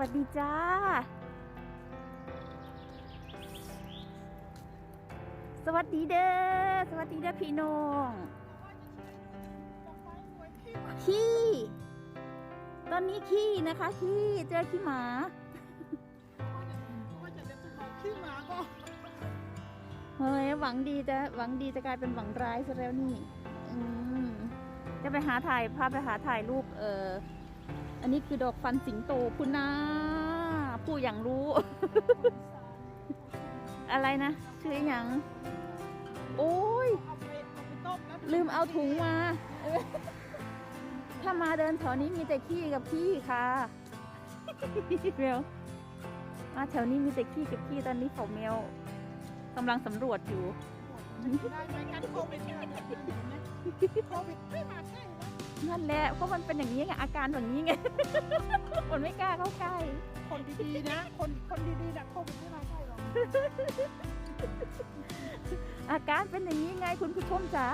วัสดีจ้า สวัสดีเด้อ สวัสดีเด้อพี่น้องขี้ตอนนี้ขี้นะคะขี้เจอขี้หมาเล่นตุ๊กขี้หมาก็เฮ้ยหวังดีจะหวังดีจะกลายเป็นหวังร้ายซะแล้วนี่ อืมจะไปหาถ่ายพาไปหาถ่ายรูปเออ อันนี้คือดอกฟันสิงโตคุณนาผู้อย่างรู้ อะไรนะ ชื่ออย่าง โอ้ย ลืมเอาถุงมา ถ้ามาเดินแถวนี้มีแต่ขี้กับขี้ค่ะเมลมาแถวนี้มีแต่ขี้กับขี้ตอนนี้เขาเมลกำลังสำรวจอยู่ได้ไหมกันโควิดเนี่ยโควิดไม่มาใช่ นั่นแหละเพราะมันเป็นอย่างนี้ไงอาการแบบนี้ไง คนไม่กล้าเข้าใกล้ คนดีๆนะ คนคนดีๆนะโควิดไม่มาใช่หรอกอาการเป็นอย่างนี้ไงคุณผู้ชมจ๋า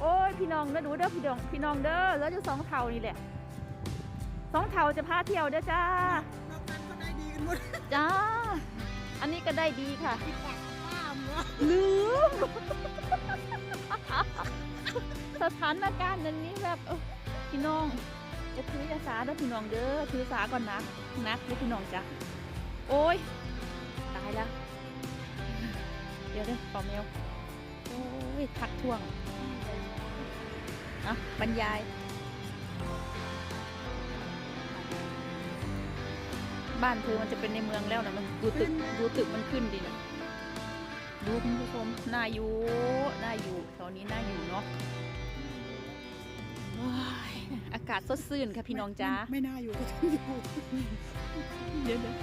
โอ้ยพี่น้องเด้อดูเด้อพี่น้องพี่น้องเด้อแล้วอยู่สองเท่านี่แหละสองเท่าจะพาเที่ยวเด้อจ้า นอกนั้นก็ได้ดีกันหมดจ้า อันนี้ก็ได้ดีค่ะปิดปากป้ามเนาะลืม สถานการณ์อย่างนี้แบบเออ พี่น้องจะถือจะสาเด้อพี่น้องเด้อถือสาก่อนนะนักเด้อพี่น้องจ้ะโอ้ยตายแล้วเดี๋ยวเด้อปอมเมลโอ้ยทักท่วงอะบรรยาย บ้านเธอมันจะเป็นในเมืองแล้วนะมันดูตึกดูตึกมันขึ้นดีนะดูคุณผู้ชมน่าอยู่น่าอยู่แถวนี้น่าอยู่เนาะ อากาศสดชื่นค่ะพี่น้องจ้าไม่น่าอยู่ก็ต้องอยู่เดี๋ยวเดี๋ยว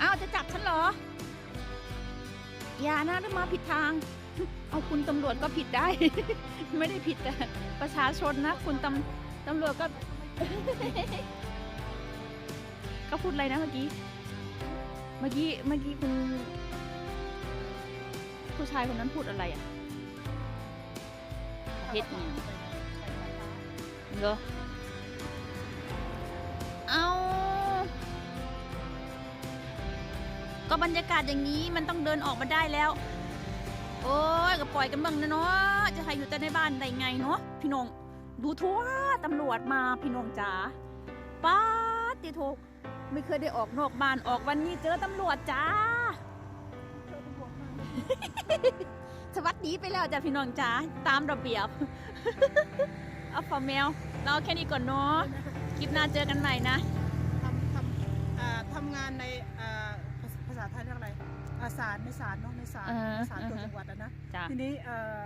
อ้าวจะจับฉันเหรอ อย่านะถ้ามาผิดทาง เอาคุณตำรวจก็ผิดได้ ไม่ได้ผิดแต่ประชาชนนะ คุณตำตำรวจก็เขาพูดอะไรนะเมื่อกี้ เมื่อกี้เมื่อกี้คุณ ผู้ชายคนนั้นพูดอะไรอะเพชรเนี่ยเหรอเอาก็บรรยากาศอย่างนี้มันต้องเดินออกมาได้แล้ว โอ้ยก็ปล่อยกันบ้างนะเนาะจะให้อยู่แต่ในบ้านได้ไงเนาะพี่นงดูทั่วตำรวจมาพี่นงจ๋าป้าติโทไม่เคยได้ออกนอกบ้านออกวันนี้เจอตำรวจจ้า สวัสดีไปแล้วจ้ะพี่น้องจ๋าตามระเบียบ เอาฟอร์แมว เราเอาแค่นี้ก่อนเนาะ คลิปหน้าเจอกันใหม่นะ ทำทำอ่าทำงานในอ่าภาษภาษาไทยเรียกอะไรอ่าศาลในศาลเนาะในศาลเออในศาลตัวเออ จังหวัดอะนะ จ้ะทีนี้เอ่อ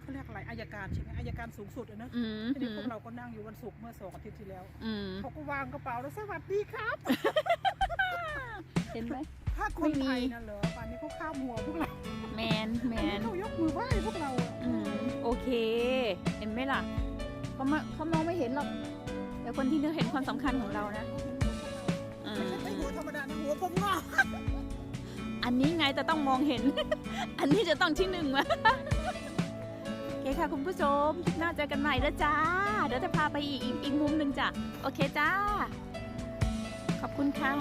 เขาเรียกอะไรอายการใช่ไหมอายการสูงสุดอะนะอืมทีนี้พวกเราก็นั่งอยู่วันศุกร์เมื่อสองอาทิตย์ที่แล้ว อืมเขาก็วางกระเป๋าแล้วสวัสดีครับ เห็นไหม ถ้าคนไม่มีไทยนะเหรอป่านนี้เขาข้ามหัวพวกเราแมนแมนเขายกมือไหว้พวกเราอะอืมโอเค เห็นไหมล่ะเขามาเขามองไม่เห็นหรอก แต่คนที่นึกเห็นความสำคัญของเรานะอืไม่มใช่ไอ้หัวธรรมดานะหัวผมงอกอันนี้ไงจะต้องมองเห็น อันนี้จะต้องที่หนึ่งมาโอเคค่ะคุณผู้ชมคลิปหน้าเจอกันใหม่แล้วจ้า เดี๋ยวจะพาไปอีกอีกอีกมุมหนึ่งจ้ะ โอเคจ้า ขอบคุณค่ะ